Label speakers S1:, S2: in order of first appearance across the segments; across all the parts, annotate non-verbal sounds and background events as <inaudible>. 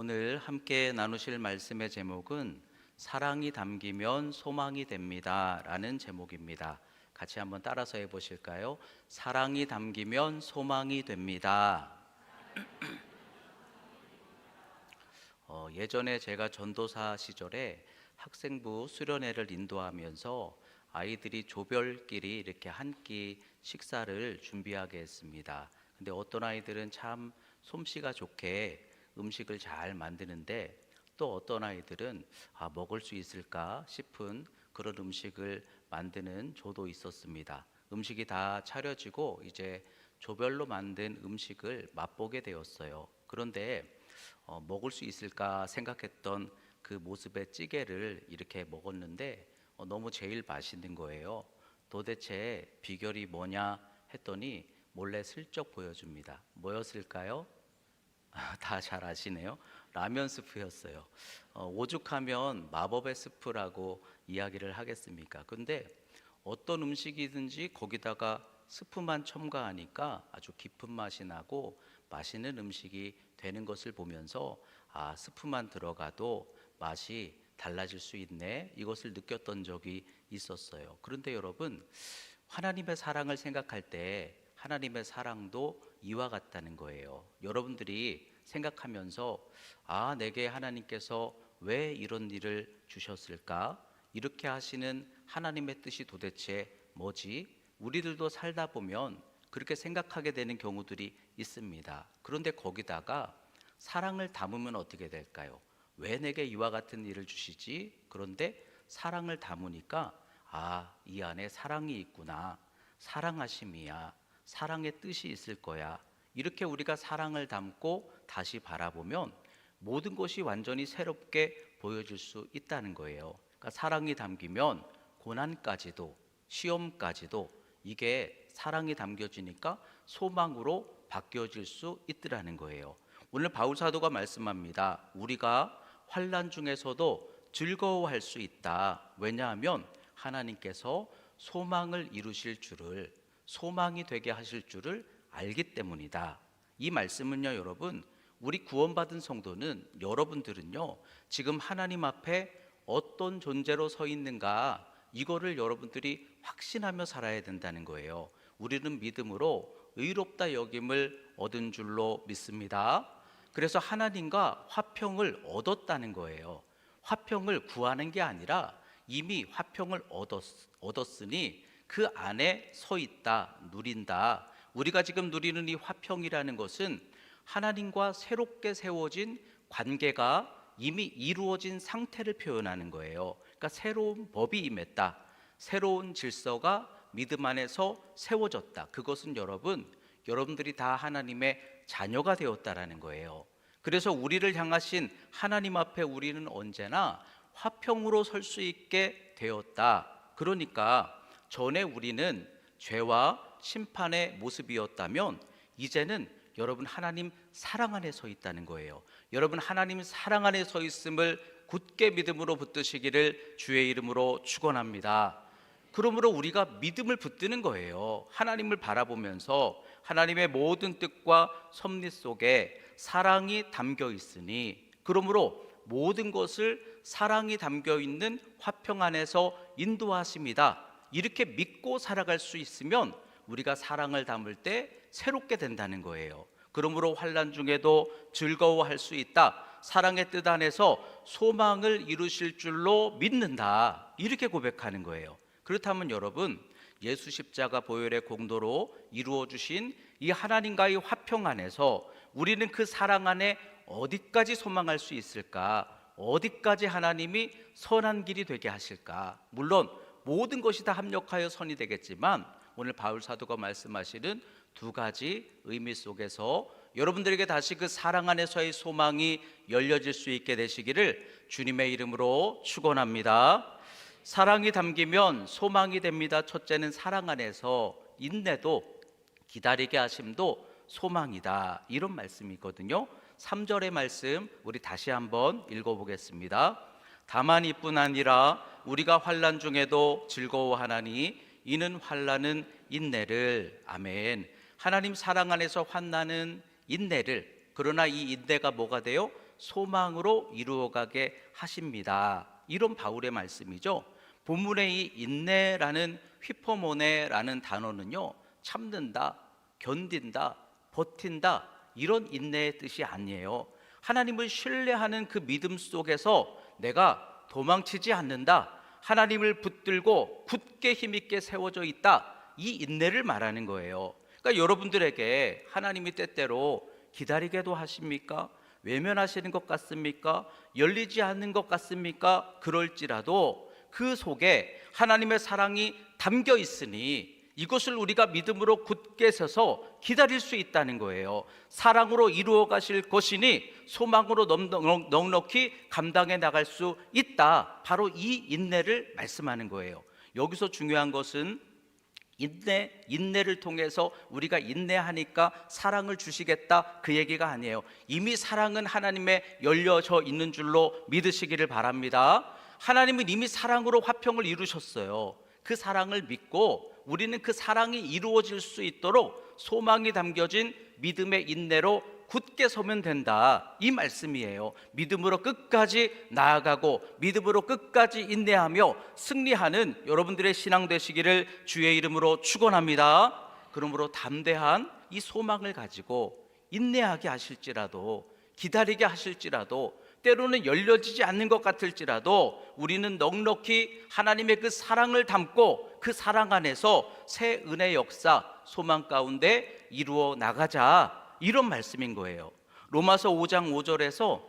S1: 오늘 함께 나누실 말씀의 제목은 사랑이 담기면 소망이 됩니다. 라는 제목입니다. 같이 한번 따라서 해 보실까요? 사랑이 담기면 소망이 됩니다. <clears throat> 어, 예전에 제가 전도사 시절에 학생부 수련회를 인도하면서 아이들이 조별끼리 이렇게 한 끼 식사를 준비하게 했습니다. 근데 어떤 아이들은 참 솜씨가 좋게 음식을 잘 만드는데 또 어떤 아이들은 아, 먹을 수 있을까 싶은 그런 음식을 만드는 조도 있었습니다. 음식이 다 차려지고 이제 조별로 만든 음식을 맛보게 되었어요. 그런데 어, 먹을 수 있을까 생각했던 그 모습의 찌개를 이렇게 먹었는데 어, 너무 제일 맛있는 거예요. 도대체 비결이 뭐냐 했더니 몰래 슬쩍 보여줍니다. 뭐였을까요? 다 잘 아시네요. 라면 스프였어요. 어, 오죽하면 마법의 스프라고 이야기를 하겠습니까? 근데 어떤 음식이든지 거기다가 스프만 첨가하니까 아주 깊은 맛이 나고 맛있는 음식이 되는 것을 보면서 아, 스프만 들어가도 맛이 달라질 수 있네. 이것을 느꼈던 적이 있었어요. 그런데 여러분, 하나님의 사랑을 생각할 때 하나님의 사랑도 이와 같다는 거예요. 여러분들이 생각하면서 아, 내게 하나님께서 왜 이런 일을 주셨을까? 이렇게 하시는 하나님의 뜻이 도대체 뭐지? 우리들도 살다 보면 그렇게 생각하게 되는 경우들이 있습니다. 그런데 거기다가 사랑을 담으면 어떻게 될까요? 왜 내게 이와 같은 일을 주시지? 그런데 사랑을 담으니까 아, 이 안에 사랑이 있구나. 사랑하심이야. 사랑의 뜻이 있을 거야. 이렇게 우리가 사랑을 담고 다시 바라보면 모든 것이 완전히 새롭게 보여질 수 있다는 거예요. 그러니까 사랑이 담기면 고난까지도 시험까지도 이게 사랑이 담겨지니까 소망으로 바뀌어질 수 있더라는 거예요. 오늘 바울 사도가 말씀합니다. 우리가 환란 중에서도 즐거워할 수 있다. 왜냐하면 하나님께서 소망을 이루실 줄을 소망이 되게 하실 줄을 알기 때문이다. 이 말씀은요, 여러분, 우리 구원받은 성도는 여러분들은요, 지금 하나님 앞에 어떤 존재로 서 있는가 이거를 여러분들이 확신하며 살아야 된다는 거예요. 우리는 믿음으로 의롭다 여김을 얻은 줄로 믿습니다. 그래서 하나님과 화평을 얻었다는 거예요. 화평을 구하는 게 아니라 이미 화평을 얻었, 얻었으니 그 안에 서 있다, 누린다. 우리가 지금 누리는 이 화평이라는 것은 하나님과 새롭게 세워진 관계가 이미 이루어진 상태를 표현하는 거예요. 그러니까 새로운 법이 임했다. 새로운 질서가 믿음 안에서 세워졌다. 그것은 여러분, 여러분들이 다 하나님의 자녀가 되었다라는 거예요. 그래서 우리를 향하신 하나님 앞에 우리는 언제나 화평으로 설 수 있게 되었다. 그러니까 전에 우리는 죄와 심판의 모습이었다면 이제는 여러분 하나님 사랑 안에 서 있다는 거예요. 여러분 하나님 사랑 안에 서 있음을 굳게 믿음으로 붙드시기를 주의 이름으로 축원합니다. 그러므로 우리가 믿음을 붙드는 거예요. 하나님을 바라보면서 하나님의 모든 뜻과 섭리 속에 사랑이 담겨 있으니 그러므로 모든 것을 사랑이 담겨 있는 화평 안에서 인도하십니다. 이렇게 믿고 살아갈 수 있으면 우리가 사랑을 담을 때 새롭게 된다는 거예요. 그러므로 환란 중에도 즐거워할 수 있다. 사랑의 뜻 안에서 소망을 이루실 줄로 믿는다. 이렇게 고백하는 거예요. 그렇다면 여러분, 예수 십자가 보혈의 공도로 이루어 주신 이 하나님과의 화평 안에서 우리는 그 사랑 안에 어디까지 소망할 수 있을까? 어디까지 하나님이 선한 길이 되게 하실까? 물론 모든 것이 다 합력하여 선이 되겠지만 오늘 바울 사도가 말씀하시는 두 가지 의미 속에서 여러분들에게 다시 그 사랑 안에서의 소망이 열려질 수 있게 되시기를 주님의 이름으로 축원합니다. 사랑이 담기면 소망이 됩니다. 첫째는 사랑 안에서 인내도 기다리게 하심도 소망이다. 이런 말씀이거든요. 3절의 말씀 우리 다시 한번 읽어 보겠습니다. 다만 이뿐 아니라 우리가 환란 중에도 즐거워하나니 이는 환란은 인내를 아멘. 하나님 사랑 안에서 환난은 인내를 그러나 이 인내가 뭐가 돼요? 소망으로 이루어가게 하십니다. 이런 바울의 말씀이죠. 본문의 이 인내라는 휘퍼모네라는 단어는요. 참는다, 견딘다, 버틴다 이런 인내의 뜻이 아니에요. 하나님을 신뢰하는 그 믿음 속에서 내가 도망치지 않는다. 하나님을 붙들고 굳게 힘있게 세워져 있다. 이 인내를 말하는 거예요. 그러니까 여러분들에게 하나님이 때때로 기다리게도 하십니까? 외면하시는 것 같습니까? 열리지 않는 것 같습니까? 그럴지라도 그 속에 하나님의 사랑이 담겨 있으니 이것을 우리가 믿음으로 굳게 서서 기다릴 수 있다는 거예요. 사랑으로 이루어 가실 것이니 소망으로 넉- 넉넉히 감당해 나갈 수 있다. 바로 이 인내를 말씀하는 거예요. 여기서 중요한 것은 인내, 인내를 통해서 우리가 인내하니까 사랑을 주시겠다 그 얘기가 아니에요. 이미 사랑은 하나님의 열려져 있는 줄로 믿으시기를 바랍니다. 하나님은 이미 사랑으로 화평을 이루셨어요. 그 사랑을 믿고 우리는 그 사랑이 이루어질 수 있도록 소망이 담겨진 믿음의 인내로 굳게 서면 된다. 이 말씀이에요. 믿음으로 끝까지 나아가고 믿음으로 끝까지 인내하며 승리하는 여러분들의 신앙 되시기를 주의 이름으로 축원합니다. 그러므로 담대한 이 소망을 가지고 인내하게 하실지라도 기다리게 하실지라도 때로는 열려지지 않는 것 같을지라도 우리는 넉넉히 하나님의 그 사랑을 담고 그 사랑 안에서 새 은혜 역사 소망 가운데 이루어 나가자 이런 말씀인 거예요. 로마서 5장 5절에서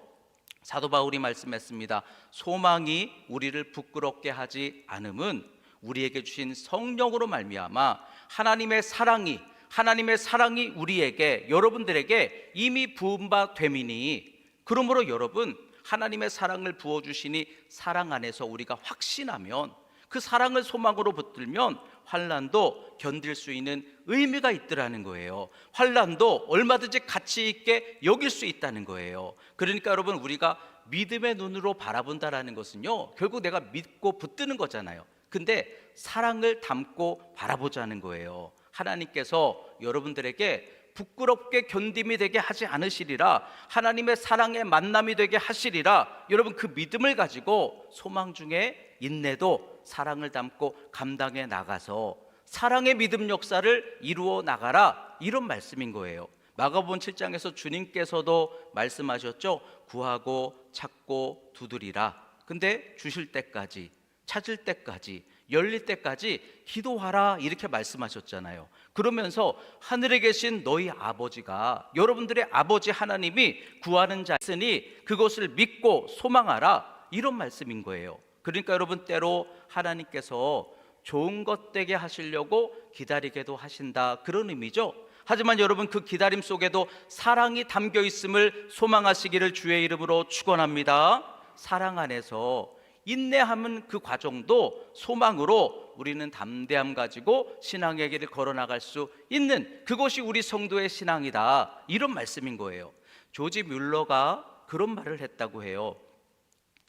S1: 사도 바울이 말씀했습니다. 소망이 우리를 부끄럽게 하지 않음은 우리에게 주신 성령으로 말미암아 하나님의 사랑이 하나님의 사랑이 우리에게 여러분들에게 이미 부은 바 됨이니 그러므로 여러분 하나님의 사랑을 부어 주시니 사랑 안에서 우리가 확신하면 그 사랑을 소망으로 붙들면 환란도 견딜 수 있는 의미가 있더라는 거예요. 환란도 얼마든지 가치 있게 여길 수 있다는 거예요. 그러니까 여러분 우리가 믿음의 눈으로 바라본다라는 것은요. 결국 내가 믿고 붙드는 거잖아요. 근데 사랑을 담고 바라보자는 거예요. 하나님께서 여러분들에게 부끄럽게 견딤이 되게 하지 않으시리라 하나님의 사랑의 만남이 되게 하시리라 여러분 그 믿음을 가지고 소망 중에 인내도 사랑을 담고 감당해 나가서 사랑의 믿음 역사를 이루어 나가라 이런 말씀인 거예요. 마가복음 7장에서 주님께서도 말씀하셨죠. 구하고 찾고 두드리라. 근데 주실 때까지 찾을 때까지 열릴 때까지 기도하라 이렇게 말씀하셨잖아요. 그러면서 하늘에 계신 너희 아버지가 여러분들의 아버지 하나님이 구하는 자였으니 그것을 믿고 소망하라 이런 말씀인 거예요. 그러니까 여러분 때로 하나님께서 좋은 것 되게 하시려고 기다리게도 하신다 그런 의미죠. 하지만 여러분 그 기다림 속에도 사랑이 담겨 있음을 소망하시기를 주의 이름으로 축원합니다. 사랑 안에서 인내하면 그 과정도 소망으로 우리는 담대함 가지고 신앙의 길을 걸어 나갈 수 있는 그것이 우리 성도의 신앙이다. 이런 말씀인 거예요. 조지 뮬러가 그런 말을 했다고 해요.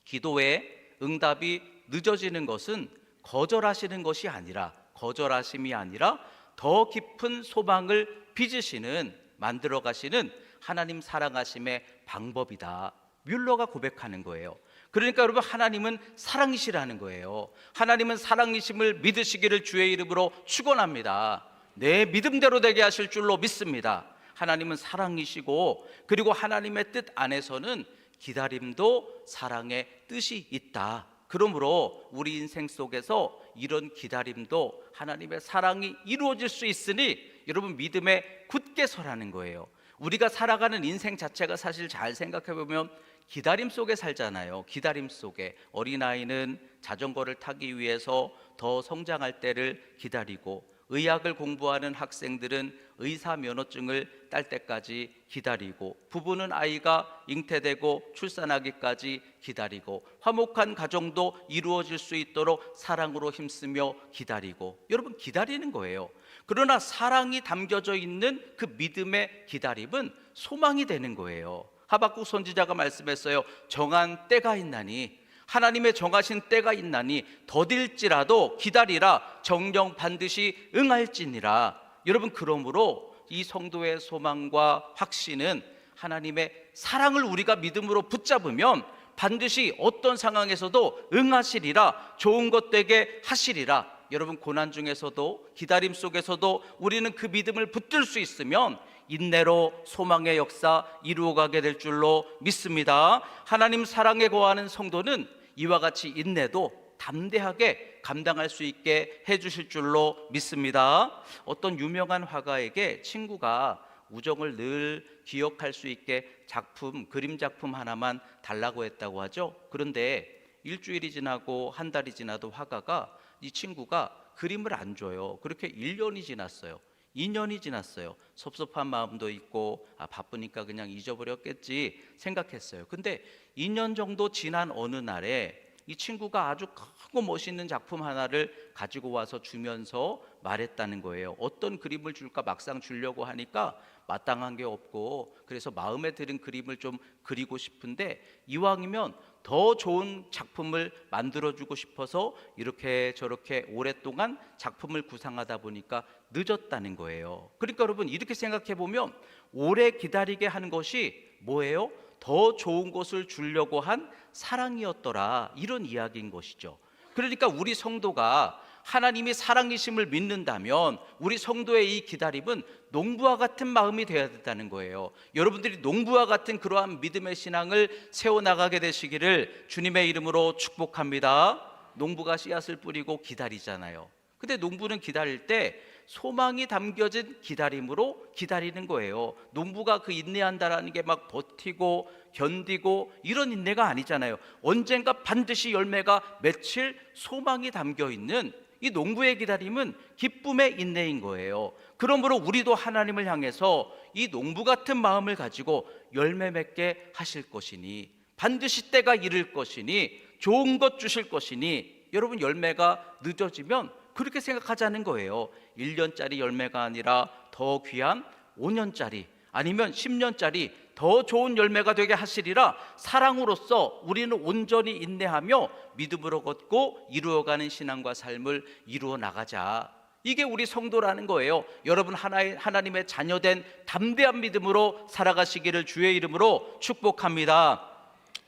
S1: 기도의 응답이 늦어지는 것은 거절하시는 것이 아니라 거절하심이 아니라 더 깊은 소망을 빚으시는 만들어 가시는 하나님 사랑하심의 방법이다. 뮬러가 고백하는 거예요. 그러니까 여러분 하나님은 사랑이시라는 거예요. 하나님은 사랑이심을 믿으시기를 주의 이름으로 축원합니다. 내 믿음대로 되게 하실 줄로 믿습니다. 하나님은 사랑이시고 그리고 하나님의 뜻 안에서는 기다림도 사랑의 뜻이 있다. 그러므로 우리 인생 속에서 이런 기다림도 하나님의 사랑이 이루어질 수 있으니 여러분 믿음에 굳게 서라는 거예요. 우리가 살아가는 인생 자체가 사실 잘 생각해 보면 기다림 속에 살잖아요. 기다림 속에 어린아이는 자전거를 타기 위해서 더 성장할 때를 기다리고 의학을 공부하는 학생들은 의사 면허증을 딸 때까지 기다리고 부부는 아이가 잉태되고 출산하기까지 기다리고 화목한 가정도 이루어질 수 있도록 사랑으로 힘쓰며 기다리고 여러분 기다리는 거예요. 그러나 사랑이 담겨져 있는 그 믿음의 기다림은 소망이 되는 거예요. 하박국 선지자가 말씀했어요. 정한 때가 있나니 하나님의 정하신 때가 있나니 더딜지라도 기다리라 정령 반드시 응할지니라. 여러분 그러므로 이 성도의 소망과 확신은 하나님의 사랑을 우리가 믿음으로 붙잡으면 반드시 어떤 상황에서도 응하시리라 좋은 것 되게 하시리라 여러분 고난 중에서도 기다림 속에서도 우리는 그 믿음을 붙들 수 있으면 인내로 소망의 역사 이루어가게 될 줄로 믿습니다. 하나님 사랑에 거하는 성도는 이와 같이 인내도 담대하게 감당할 수 있게 해주실 줄로 믿습니다. 어떤 유명한 화가에게 친구가 우정을 늘 기억할 수 있게 작품, 그림 작품 하나만 달라고 했다고 하죠. 그런데 일주일이 지나고 한 달이 지나도 화가가 이 친구가 그림을 안 줘요. 그렇게 1년이 지났어요. 2년이 지났어요. 섭섭한 마음도 있고 아, 바쁘니까 그냥 잊어버렸겠지 생각했어요. 근데 2년 정도 지난 어느 날에 이 친구가 아주 크고 멋있는 작품 하나를 가지고 와서 주면서 말했다는 거예요. 어떤 그림을 줄까 막상 주려고 하니까 마땅한 게 없고 그래서 마음에 드는 그림을 좀 그리고 싶은데 이왕이면 더 좋은 작품을 만들어 주고 싶어서 이렇게 저렇게 오랫동안 작품을 구상하다 보니까 늦었다는 거예요. 그러니까 여러분 이렇게 생각해 보면 오래 기다리게 하는 것이 뭐예요? 더 좋은 것을 주려고 한 사랑이었더라. 이런 이야기인 것이죠. 그러니까 우리 성도가 하나님이 사랑이심을 믿는다면 우리 성도의 이 기다림은 농부와 같은 마음이 되어야 된다는 거예요. 여러분들이 농부와 같은 그러한 믿음의 신앙을 세워 나가게 되시기를 주님의 이름으로 축복합니다. 농부가 씨앗을 뿌리고 기다리잖아요. 근데 농부는 기다릴 때 소망이 담겨진 기다림으로 기다리는 거예요. 농부가 그 인내한다라는 게 막 버티고 견디고 이런 인내가 아니잖아요. 언젠가 반드시 열매가 맺힐 소망이 담겨 있는 이 농부의 기다림은 기쁨의 인내인 거예요. 그러므로 우리도 하나님을 향해서 이 농부 같은 마음을 가지고 열매 맺게 하실 것이니 반드시 때가 이를 것이니 좋은 것 주실 것이니 여러분 열매가 늦어지면 그렇게 생각하자는 거예요. 1년짜리 열매가 아니라 더 귀한 5년짜리 아니면 10년짜리 더 좋은 열매가 되게 하시리라 사랑으로서 우리는 온전히 인내하며 믿음으로 걷고 이루어가는 신앙과 삶을 이루어 나가자. 이게 우리 성도라는 거예요. 여러분 하나의 하나님의 자녀된 담대한 믿음으로 살아가시기를 주의 이름으로 축복합니다.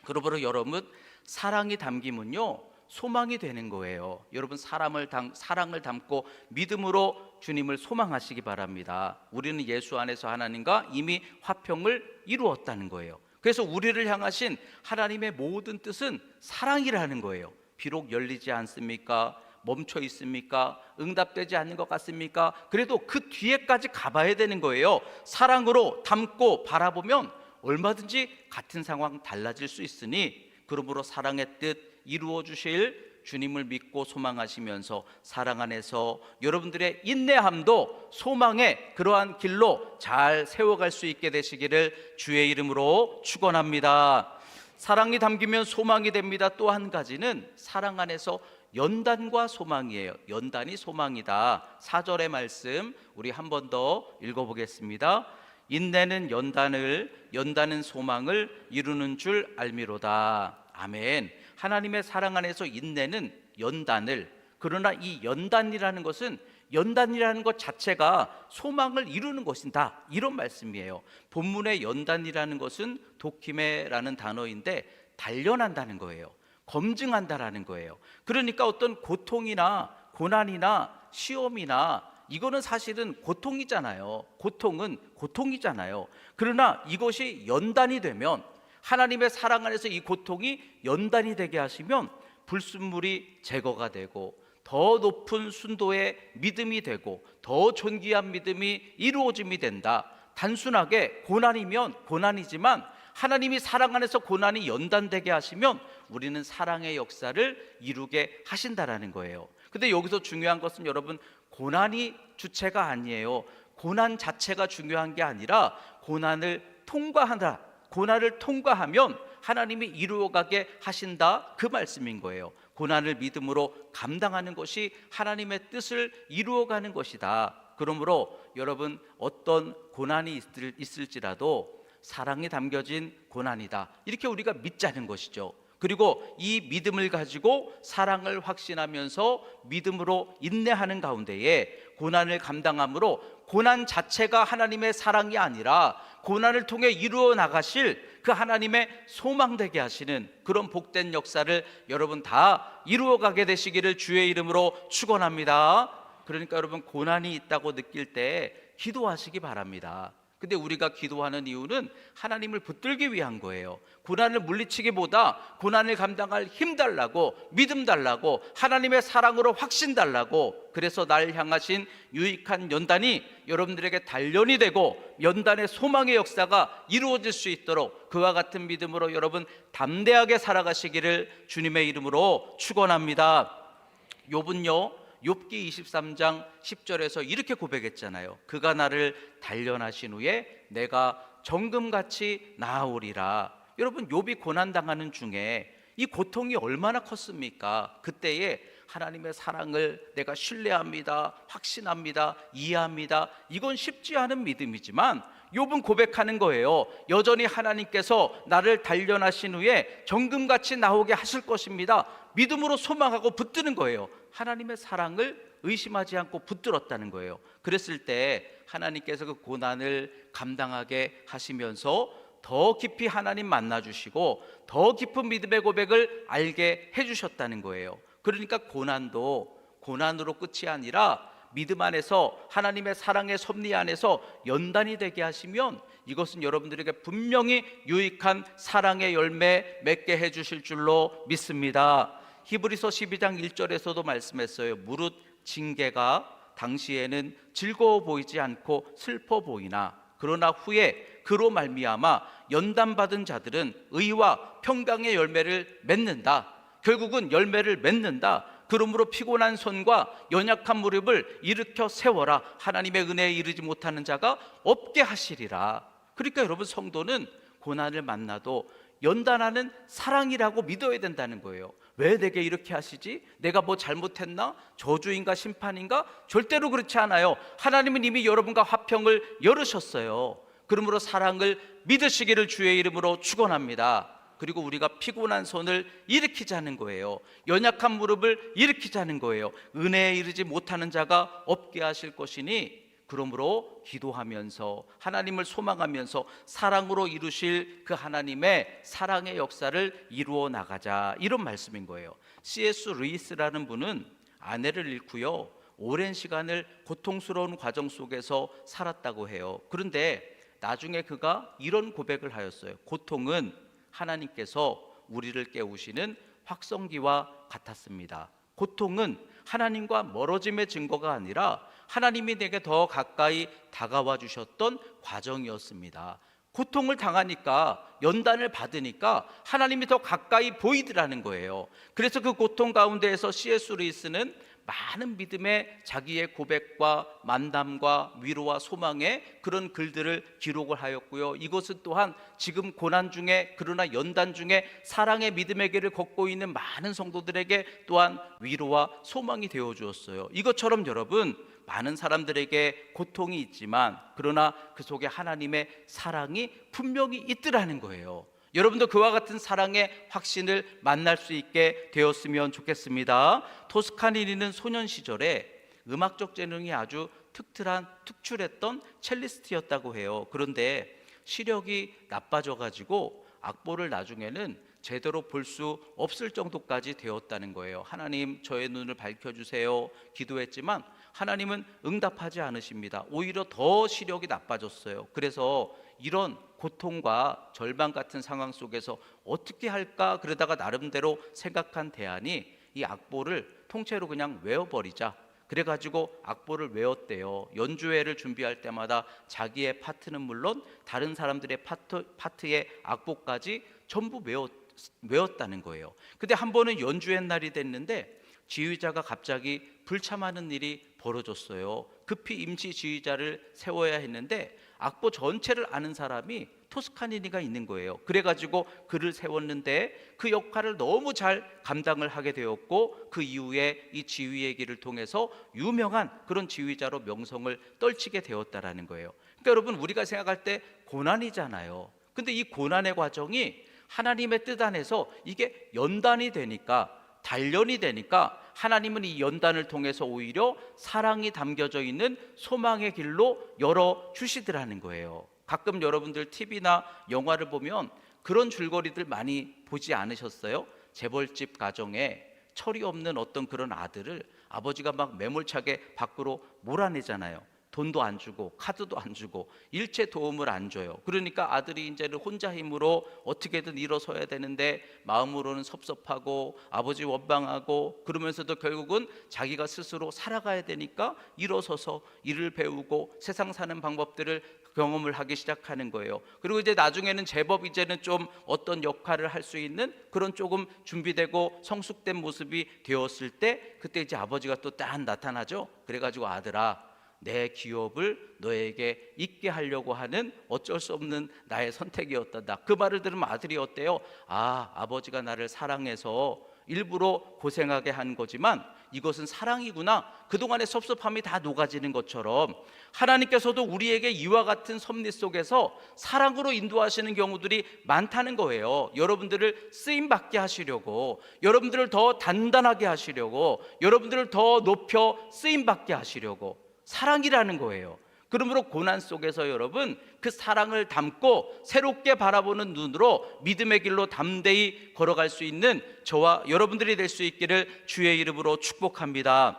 S1: 그러므로 여러분 사랑이 담기면요 소망이 되는 거예요. 여러분 사람을 담, 사랑을 담고 믿음으로 주님을 소망하시기 바랍니다. 우리는 예수 안에서 하나님과 이미 화평을 이루었다는 거예요. 그래서 우리를 향하신 하나님의 모든 뜻은 사랑이라는 거예요. 비록 열리지 않습니까? 멈춰 있습니까? 응답되지 않는 것 같습니까? 그래도 그 뒤에까지 가봐야 되는 거예요. 사랑으로 담고 바라보면 얼마든지 같은 상황 달라질 수 있으니 그러므로 사랑의 뜻 이루어 주실 주님을 믿고 소망하시면서 사랑 안에서 여러분들의 인내함도 소망의 그러한 길로 잘 세워갈 수 있게 되시기를 주의 이름으로 축원합니다. 사랑이 담기면 소망이 됩니다. 또 한 가지는 사랑 안에서 연단과 소망이에요. 연단이 소망이다. 사절의 말씀 우리 한 번 더 읽어보겠습니다. 인내는 연단을 연단은 소망을 이루는 줄 알미로다. 아멘. 하나님의 사랑 안에서 인내는 연단을 그러나 이 연단이라는 것은 연단이라는 것 자체가 소망을 이루는 것이다 이런 말씀이에요. 본문의 연단이라는 것은 도키메라는 단어인데 단련한다는 거예요. 검증한다라는 거예요. 그러니까 어떤 고통이나 고난이나 시험이나 이거는 사실은 고통이잖아요. 고통은 고통이잖아요. 그러나 이것이 연단이 되면 하나님의 사랑 안에서 이 고통이 연단이 되게 하시면 불순물이 제거가 되고 더 높은 순도의 믿음이 되고 더 존귀한 믿음이 이루어짐이 된다. 단순하게 고난이면 고난이지만 하나님이 사랑 안에서 고난이 연단되게 하시면 우리는 사랑의 역사를 이루게 하신다라는 거예요. 근데 여기서 중요한 것은 여러분 고난이 주체가 아니에요. 고난 자체가 중요한 게 아니라 고난을 통과한다. 고난을 통과하면 하나님이 이루어가게 하신다 그 말씀인 거예요. 고난을 믿음으로 감당하는 것이 하나님의 뜻을 이루어가는 것이다. 그러므로 여러분 어떤 고난이 있을, 있을지라도 사랑이 담겨진 고난이다. 이렇게 우리가 믿자는 것이죠. 그리고 이 믿음을 가지고 사랑을 확신하면서 믿음으로 인내하는 가운데에 고난을 감당함으로 고난 자체가 하나님의 사랑이 아니라 고난을 통해 이루어 나가실 그 하나님의 소망되게 하시는 그런 복된 역사를 여러분 다 이루어 가게 되시기를 주의 이름으로 축원합니다. 그러니까 여러분 고난이 있다고 느낄 때 기도하시기 바랍니다. 근데 우리가 기도하는 이유는 하나님을 붙들기 위한 거예요. 고난을 물리치기보다 고난을 감당할 힘 달라고 믿음 달라고 하나님의 사랑으로 확신 달라고 그래서 날 향하신 유익한 연단이 여러분들에게 단련이 되고 연단의 소망의 역사가 이루어질 수 있도록 그와 같은 믿음으로 여러분 담대하게 살아가시기를 주님의 이름으로 축원합니다. 욥은요 욥기 23장 10절에서 이렇게 고백했잖아요. 그가 나를 단련하신 후에 내가 정금같이 나아오리라. 여러분 욥이 고난 당하는 중에 이 고통이 얼마나 컸습니까? 그때에 하나님의 사랑을 내가 신뢰합니다. 확신합니다. 이해합니다. 이건 쉽지 않은 믿음이지만 욥은 고백하는 거예요. 여전히 하나님께서 나를 단련하신 후에 정금같이 나오게 하실 것입니다. 믿음으로 소망하고 붙드는 거예요. 하나님의 사랑을 의심하지 않고 붙들었다는 거예요. 그랬을 때 하나님께서 그 고난을 감당하게 하시면서 더 깊이 하나님 만나 주시고 더 깊은 믿음의 고백을 알게 해 주셨다는 거예요. 그러니까 고난도 고난으로 끝이 아니라 믿음 안에서 하나님의 사랑의 섭리 안에서 연단이 되게 하시면 이것은 여러분들에게 분명히 유익한 사랑의 열매 맺게 해 주실 줄로 믿습니다. 히브리서 12장 1절에서도 말씀했어요. 무릇 징계가 당시에는 즐거워 보이지 않고 슬퍼 보이나 그러나 후에 그로 말미암아 연단 받은 자들은 의와 평강의 열매를 맺는다. 결국은 열매를 맺는다. 그러므로 피곤한 손과 연약한 무릎을 일으켜 세워라. 하나님의 은혜에 이르지 못하는 자가 없게 하시리라. 그러니까 여러분 성도는 고난을 만나도 연단하는 사랑이라고 믿어야 된다는 거예요. 왜 내게 이렇게 하시지? 내가 뭐 잘못했나? 저주인가 심판인가? 절대로 그렇지 않아요. 하나님은 이미 여러분과 화평을 열으셨어요. 그러므로 사랑을 믿으시기를 주의 이름으로 축원합니다. 그리고 우리가 피곤한 손을 일으키자는 거예요. 연약한 무릎을 일으키자는 거예요. 은혜에 이르지 못하는 자가 없게 하실 것이니 그러므로 기도하면서 하나님을 소망하면서 사랑으로 이루실 그 하나님의 사랑의 역사를 이루어 나가자 이런 말씀인 거예요. C.S. 루이스라는 분은 아내를 잃고요. 오랜 시간을 고통스러운 과정 속에서 살았다고 해요. 그런데 나중에 그가 이런 고백을 하였어요. 고통은 하나님께서 우리를 깨우시는 확성기와 같았습니다. 고통은 하나님과 멀어짐의 증거가 아니라 하나님이 내게 더 가까이 다가와 주셨던 과정이었습니다. 고통을 당하니까 연단을 받으니까 하나님이 더 가까이 보이더라는 거예요. 그래서 그 고통 가운데에서 C.S. 루이스는 많은 믿음의 자기의 고백과 만담과 위로와 소망의 그런 글들을 기록을 하였고요. 이것은 또한 지금 고난 중에 그러나 연단 중에 사랑의 믿음의 길을 걷고 있는 많은 성도들에게 또한 위로와 소망이 되어 주었어요. 이것처럼 여러분 많은 사람들에게 고통이 있지만 그러나 그 속에 하나님의 사랑이 분명히 있더라는 거예요. 여러분도 그와 같은 사랑의 확신을 만날 수 있게 되었으면 좋겠습니다. 토스카니니는 소년 시절에 음악적 재능이 아주 특출한 특출했던 첼리스트였다고 해요. 그런데 시력이 나빠져 가지고 악보를 나중에는 제대로 볼 수 없을 정도까지 되었다는 거예요. 하나님 저의 눈을 밝혀 주세요. 기도했지만 하나님은 응답하지 않으십니다. 오히려 더 시력이 나빠졌어요. 그래서 이런 고통과 절망 같은 상황 속에서 어떻게 할까 그러다가 나름대로 생각한 대안이 이 악보를 통째로 그냥 외워버리자. 그래가지고 악보를 외웠대요. 연주회를 준비할 때마다 자기의 파트는 물론 다른 사람들의 파트, 파트의 악보까지 전부 외웠, 외웠다는 거예요. 근데 한 번은 연주회 날이 됐는데 지휘자가 갑자기 불참하는 일이 벌어졌어요. 급히 임시 지휘자를 세워야 했는데 악보 전체를 아는 사람이 토스카니니가 있는 거예요. 그래가지고 그를 세웠는데 그 역할을 너무 잘 감당을 하게 되었고 그 이후에 이 지휘의 길을 통해서 유명한 그런 지휘자로 명성을 떨치게 되었다라는 거예요. 그러니까 여러분 우리가 생각할 때 고난이잖아요. 근데 이 고난의 과정이 하나님의 뜻 안에서 이게 연단이 되니까 단련이 되니까 하나님은 이 연단을 통해서 오히려 사랑이 담겨져 있는 소망의 길로 열어 주시더라는 거예요. 가끔 여러분들 TV나 영화를 보면 그런 줄거리들 많이 보지 않으셨어요? 재벌집 가정에 철이 없는 어떤 그런 아들을 아버지가 막 매몰차게 밖으로 몰아내잖아요. 돈도 안 주고 카드도 안 주고 일체 도움을 안 줘요. 그러니까 아들이 이제는 혼자 힘으로 어떻게든 일어서야 되는데 마음으로는 섭섭하고 아버지 원망하고 그러면서도 결국은 자기가 스스로 살아가야 되니까 일어서서 일을 배우고 세상 사는 방법들을 경험을 하기 시작하는 거예요. 그리고 이제 나중에는 제법 이제는 좀 어떤 역할을 할 수 있는 그런 조금 준비되고 성숙된 모습이 되었을 때 그때 이제 아버지가 또 딱 나타나죠. 그래가지고 아들아 내 기업을 너에게 있게 하려고 하는 어쩔 수 없는 나의 선택이었다. 그 말을 들으면 아들이 어때요? 아, 아버지가 나를 사랑해서 일부러 고생하게 한 거지만 이것은 사랑이구나. 그동안의 섭섭함이 다 녹아지는 것처럼 하나님께서도 우리에게 이와 같은 섭리 속에서 사랑으로 인도하시는 경우들이 많다는 거예요. 여러분들을 쓰임 받게 하시려고, 여러분들을 더 단단하게 하시려고, 여러분들을 더 높여 쓰임 받게 하시려고 사랑이라는 거예요. 그러므로 고난 속에서 여러분 그 사랑을 담고 새롭게 바라보는 눈으로 믿음의 길로 담대히 걸어갈 수 있는 저와 여러분들이 될 수 있기를 주의 이름으로 축복합니다.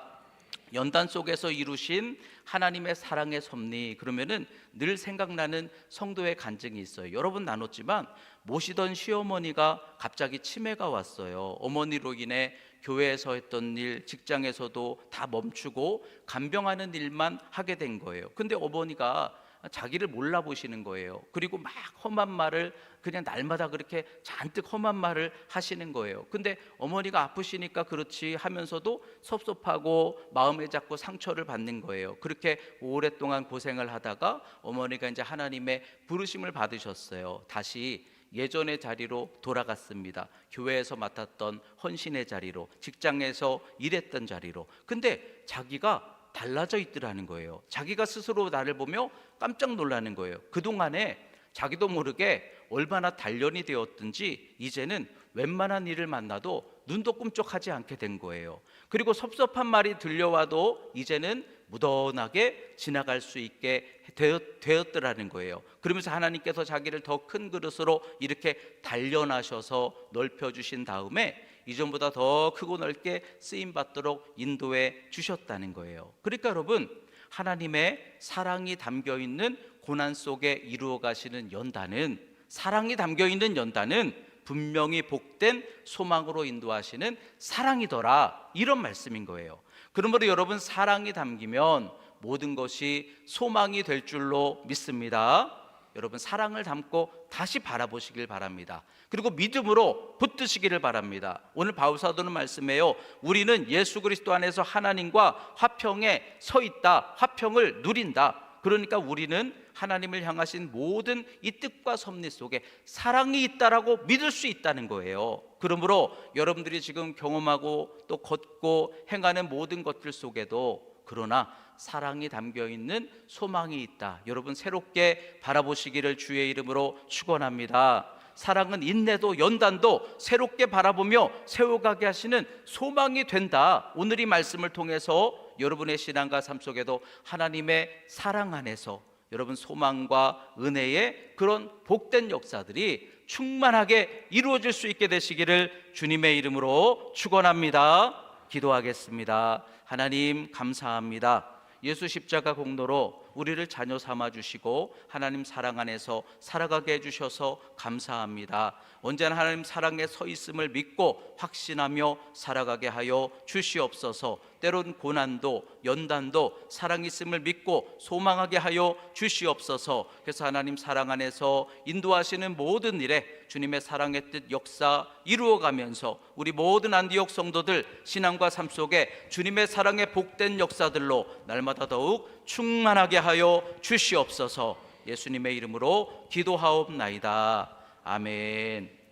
S1: 연단 속에서 이루신 하나님의 사랑의 섭리 그러면은 늘 생각나는 성도의 간증이 있어요. 여러 분 나눴지만 모시던 시어머니가 갑자기 치매가 왔어요. 어머니로 인해 교회에서 했던 일, 직장에서도 다 멈추고 간병하는 일만 하게 된 거예요. 근데 어머니가 자기를 몰라보시는 거예요. 그리고 막 험한 말을 그냥 날마다 그렇게 잔뜩 험한 말을 하시는 거예요. 근데 어머니가 아프시니까 그렇지 하면서도 섭섭하고 마음에 자꾸 상처를 받는 거예요. 그렇게 오랫동안 고생을 하다가 어머니가 이제 하나님의 부르심을 받으셨어요. 다시 예전의 자리로 돌아갔습니다. 교회에서 맡았던 헌신의 자리로, 직장에서 일했던 자리로. 근데 자기가 달라져 있더라는 거예요. 자기가 스스로 나를 보며 깜짝 놀라는 거예요. 그동안에 자기도 모르게 얼마나 단련이 되었든지 이제는 웬만한 일을 만나도 눈도 꿈쩍하지 않게 된 거예요. 그리고 섭섭한 말이 들려와도 이제는 무던하게 지나갈 수 있게 되었, 되었 더라는 거예요. 그러면서 하나님께서 자기를 더 큰 그릇으로 이렇게 단련하셔서 넓혀 주신 다음에 이전보다 더 크고 넓게 쓰임 받도록 인도해 주셨다는 거예요. 그러니까 여러분 하나님의 사랑이 담겨 있는 고난 속에 이루어 가시는 연단은 사랑이 담겨 있는 연단은 분명히 복된 소망으로 인도하시는 사랑이더라 이런 말씀인 거예요. 그러므로 여러분 사랑이 담기면 모든 것이 소망이 될 줄로 믿습니다. 여러분 사랑을 담고 다시 바라보시길 바랍니다. 그리고 믿음으로 붙드시기를 바랍니다. 오늘 바울 사도는 말씀해요. 우리는 예수 그리스도 안에서 하나님과 화평에 서 있다. 화평을 누린다. 그러니까 우리는 하나님을 향하신 모든 이 뜻과 섭리 속에 사랑이 있다라고 믿을 수 있다는 거예요. 그러므로 여러분들이 지금 경험하고 또 걷고 행하는 모든 것들 속에도 그러나 사랑이 담겨 있는 소망이 있다. 여러분 새롭게 바라보시기를 주의 이름으로 축원합니다. 사랑은 인내도 연단도 새롭게 바라보며 세워가게 하시는 소망이 된다. 오늘 이 말씀을 통해서 여러분의 신앙과 삶 속에도 하나님의 사랑 안에서 여러분 소망과 은혜의 그런 복된 역사들이 충만하게 이루어질 수 있게 되시기를 주님의 이름으로 축원합니다. 기도하겠습니다. 하나님 감사합니다. 예수 십자가 공로로 우리를 자녀 삼아 주시고 하나님 사랑 안에서 살아가게 해 주셔서 감사합니다. 언제나 하나님 사랑에 서 있음을 믿고 확신하며 살아가게 하여 주시옵소서. 때론 고난도 연단도 사랑 있음을 믿고 소망하게 하여 주시옵소서. 그래서 하나님 사랑 안에서 인도하시는 모든 일에 주님의 사랑의 뜻 역사 이루어 가면서 우리 모든 안디옥 성도들 신앙과 삶 속에 주님의 사랑의 복된 역사들로 날마다 더욱 충만하게 하여 주시옵소서. 예수님의 이름으로 기도하옵나이다. 아멘.